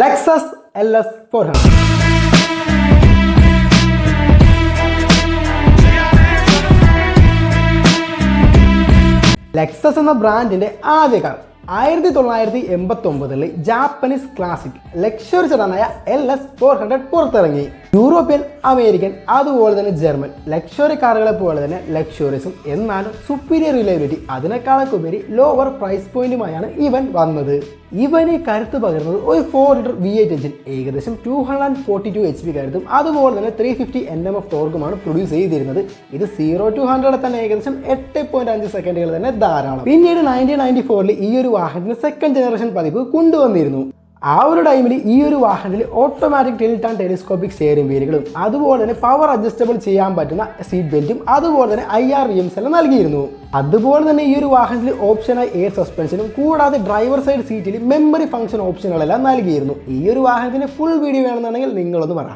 Lexus L S four Lexus എന്ന ബ്രാൻഡിന്റെ ആദ്യ കാർ ആയിരത്തി തൊള്ളായിരത്തി എൺപത്തി ഒമ്പതിൽ ജാപ്പനീസ് ക്ലാസിക് ലക്ഷറി സെഡാനായ എൽ എസ് ഫോർ ഹൺഡ്രഡ് പുറത്തിറങ്ങി. യൂറോപ്യൻ അമേരിക്കൻ അതുപോലെ തന്നെ ജർമ്മൻ ലക്ഷറി കാറുകളെ പോലെ തന്നെ ലക്ഷറീസും എന്നാലും സുപ്പീരിയർ റിലയബിലിറ്റി അതിനേക്കാളൊക്കെ ഉപരി ലോവർ പ്രൈസ് പോയിന്റുമായാണ് ഇവൻ വന്നത്. ഇവന് കരുത്ത് പകരുന്നത് ഒരു four litre V eight engine ഏകദേശം two hundred and forty two H P കരുത്തും അതുപോലെ തന്നെ three fifty N M of ടോർക്കുമാണ് produce ചെയ്തിരുന്നത്. ഇത് സീറോ ടു ഹൺഡ്രഡ് തന്നെ ഏകദേശം എട്ട് പോയിന്റ് അഞ്ച് സെക്കൻഡുകൾ തന്നെ ധാരാളം. പിന്നീട് നയന്റീൻ നയന്റി ഫോറിൽ ഈ ഒരു വാഹനത്തിന് സെക്കൻഡ് ജനറേഷൻ പതിപ്പ് കൊണ്ടുവന്നിരുന്നു. ആ ഒരു ടൈമിൽ ഈ ഒരു വാഹനത്തിൽ automatic tilt and telescopic steering വീലുകളും അതുപോലെ തന്നെ പവർ അഡ്ജസ്റ്റബിൾ ചെയ്യാൻ പറ്റുന്ന സീറ്റ് ബെൽറ്റും അതുപോലെ തന്നെ ഐ ആർ വി എംസ് എല്ലാം നൽകിയിരുന്നു. അതുപോലെ തന്നെ ഈ ഒരു വാഹനത്തിൽ ഓപ്ഷനായി എയർ സസ്പെൻഷനും കൂടാതെ ഡ്രൈവർ സൈഡ് സീറ്റിൽ മെമ്മറി ഫംഗ്ഷൻ ഓപ്ഷനുകളെല്ലാം നൽകിയിരുന്നു. ഈ ഒരു വാഹനത്തിന് ഫുൾ വീഡിയോ വേണമെന്നുണ്ടെങ്കിൽ നിങ്ങളൊന്ന് പറ.